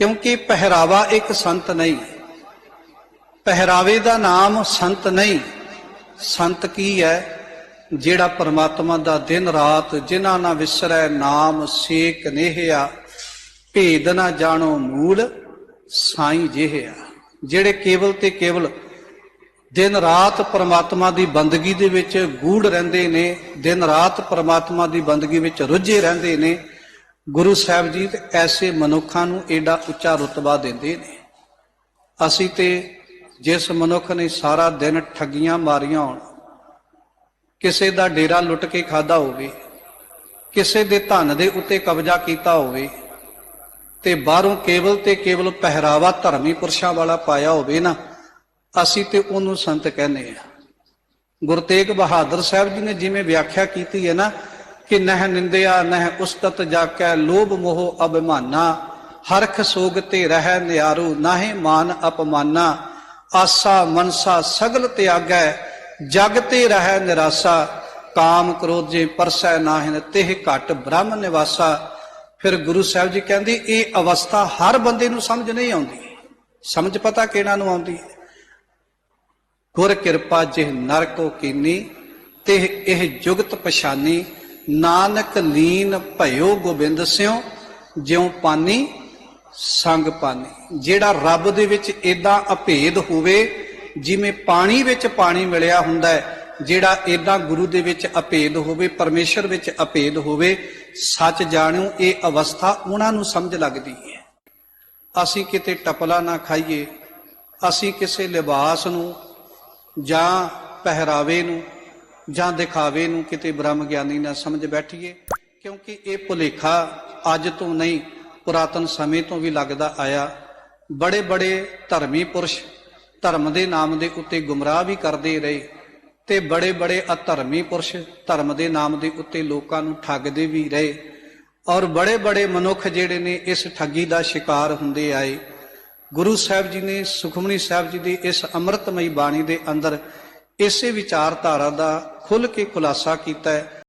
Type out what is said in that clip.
ਕਿਉਂਕਿ ਪਹਿਰਾਵਾ ਇੱਕ ਸੰਤ ਨਹੀਂ। ਪਹਿਰਾਵੇ ਦਾ ਨਾਮ ਸੰਤ ਨਹੀਂ। ਸੰਤ ਕੀ ਹੈ? ਜਿਹੜਾ ਪਰਮਾਤਮਾ ਦਾ ਦਿਨ ਰਾਤ ਜਿਨ੍ਹਾਂ ਨਾ ਵਿਸਰੈ ਨਾਮ ਸੇਕ ਨੇਹਿਆ, ਭੇਦ ਨਾ ਜਾਣੋ ਮੂਲ, ਸਾਈਂ ਜਿਹਿਆ। ਜਿਹੜੇ ਕੇਵਲ ਤੇ ਕੇਵਲ ਦਿਨ ਰਾਤ ਪਰਮਾਤਮਾ ਦੀ ਬੰਦਗੀ ਦੇ ਵਿੱਚ ਗੂੜ ਰਹਿੰਦੇ ਨੇ, ਦਿਨ ਰਾਤ ਪਰਮਾਤਮਾ ਦੀ ਬੰਦਗੀ ਵਿੱਚ ਰੁੱਝੇ ਰਹਿੰਦੇ ਨੇ ਗੁਰੂ ਸਾਹਿਬ ਜੀ ਤੇ ਐਸੇ ਮਨੁੱਖਾਂ ਨੂੰ ਏਡਾ ਉੱਚਾ ਰੁਤਬਾ ਦਿੰਦੇ ਨੇ। ਅਸੀਂ ਤੇ ਜਿਸ ਮਨੁੱਖ ਨੇ ਸਾਰਾ ਦਿਨ ਠੱਗੀਆਂ ਮਾਰੀਆਂ ਹੋਣ, ਕਿਸੇ ਦਾ ਡੇਰਾ ਲੁੱਟ ਕੇ ਖਾਦਾ ਹੋਵੇ, ਕਿਸੇ ਦੇ ਧਨ ਦੇ ਉੱਤੇ ਕਬਜ਼ਾ ਕੀਤਾ ਹੋਵੇ ਤੇ ਬਾਹਰੋਂ ਕੇਵਲ ਤੇ ਕੇਵਲ ਪਹਿਰਾਵਾ ਧਰਮੀ ਪੁਰਸ਼ਾਂ ਵਾਲਾ ਪਾਇਆ ਹੋਵੇ ਨਾ, ਅਸੀਂ ਤੇ ਉਹਨੂੰ ਸੰਤ ਕਹਿੰਦੇ ਆ ਗੁਰੂ ਤੇਗ ਬਹਾਦਰ ਸਾਹਿਬ ਜੀ ਨੇ ਜਿਵੇਂ ਵਿਆਖਿਆ ਕੀਤੀ ਹੈ ਨਾ ਕਿ ਨਹਿ ਨਿੰਦਿਆ, ਨਹਿ ਉਸਤਤ ਜਾਕੈ, ਲੋਭ ਮੋਹ ਅਭਿਮਾਨਾ। ਹਰਖ ਸੋਗ ਤੇ ਰਹਿ ਨਿਆਰੂ, ਨਾਹੀ ਮਾਨ ਅਪਮਾਨਾ। ਆਸਾ ਮਨਸਾ ਸਗਲ ਤਿਆਗੈ, ਜਗ ਤੇ ਰਹਿ ਨਿਰਾਸਾ। ਕਾਮ ਕ੍ਰੋਧ ਜੇ ਪਰਸੈ ਨਾਹਿਨ ਤਿਹ ਘਟ ਬ੍ਰਹਮ ਨਿਵਾਸਾ। ਫਿਰ ਗੁਰੂ ਸਾਹਿਬ ਜੀ ਕਹਿੰਦੇ, ਇਹ ਅਵਸਥਾ ਹਰ ਬੰਦੇ ਨੂੰ ਸਮਝ ਨਹੀਂ ਆਉਂਦੀ। ਸਮਝ ਪਤਾ ਕਿਹਨਾਂ ਨੂੰ ਆਉਂਦੀ ਹੈ? ਗੁਰ ਕਿਰਪਾ ਜਿਹ ਨਰਕੋ ਕੀਨੀ ਤੇ ਇਹ ਜੁਗਤ ਪਛਾਨੀ। ਨਾਨਕ ਲੀਨ ਭਇਓ ਗੋਬਿੰਦ ਸਿਓ, ਜਿਉ ਪਾਨੀ ਸੰਗ ਪਾਨੀ। ਜਿਹੜਾ ਰੱਬ ਦੇ ਵਿੱਚ ਇਦਾਂ ਅਭੇਦ ਹੋਵੇ, ਜਿਵੇਂ ਪਾਣੀ ਵਿੱਚ ਪਾਣੀ ਮਿਲਿਆ ਹੁੰਦਾ ਹੈ, ਜਿਹੜਾ ਇਦਾਂ ਗੁਰੂ ਦੇ ਵਿੱਚ ਅਭੇਦ ਹੋਵੇ, ਪਰਮੇਸ਼ਰ ਵਿੱਚ ਅਭੇਦ ਹੋਵੇ, ਸੱਚ ਜਾਣਿਓ, ਇਹ ਅਵਸਥਾ ਉਹਨਾਂ ਨੂੰ ਸਮਝ ਲੱਗਦੀ ਹੈ। ਅਸੀਂ ਕਿਤੇ ਟਪਲਾ ਨਾ ਖਾਈਏ, ਅਸੀਂ ਕਿਸੇ ਲਿਬਾਸ ਨੂੰ ਜਾਂ ਪਹਿਰਾਵੇ ਨੂੰ ਜਾਂ ਦਿਖਾਵੇ ਨੂੰ ਕਿਤੇ ਬ੍ਰਹਮ ਗਿਆਨੀ ਨਾ ਸਮਝ ਬੈਠੀਏ, ਕਿਉਂਕਿ ਇਹ ਭੁਲੇਖਾ ਅੱਜ ਤੋਂ ਨਹੀਂ, ਪੁਰਾਤਨ ਸਮੇਂ ਤੋਂ ਵੀ ਲੱਗਦਾ ਆਇਆ। ਬੜੇ ਬੜੇ ਧਰਮੀ ਪੁਰਸ਼ ਧਰਮ ਦੇ ਨਾਮ ਦੇ ਉੱਤੇ ਗੁੰਮਰਾਹ ਵੀ ਕਰਦੇ ਰਹੇ ਤੇ ਬੜੇ ਬੜੇ ਅਧਰਮੀ ਪੁਰਸ਼ ਧਰਮ ਦੇ ਨਾਮ ਦੇ ਉੱਤੇ ਲੋਕਾਂ ਨੂੰ ਠੱਗਦੇ ਵੀ ਰਹੇ ਔਰ ਬੜੇ ਬੜੇ ਮਨੁੱਖ ਜਿਹੜੇ ਨੇ ਇਸ ਠੱਗੀ ਦਾ ਸ਼ਿਕਾਰ ਹੁੰਦੇ ਆਏ। ਗੁਰੂ ਸਾਹਿਬ ਜੀ ਨੇ, ਸੁਖਮਨੀ ਸਾਹਿਬ ਜੀ ਦੀ ਇਸ ਅੰਮ੍ਰਿਤਮਈ ਬਾਣੀ ਦੇ ਅੰਦਰ ਇਸੇ ਵਿਚਾਰਧਾਰਾ ਦਾ ਖੁੱਲ ਕੇ ਖੁਲਾਸਾ ਕੀਤਾ ਹੈ।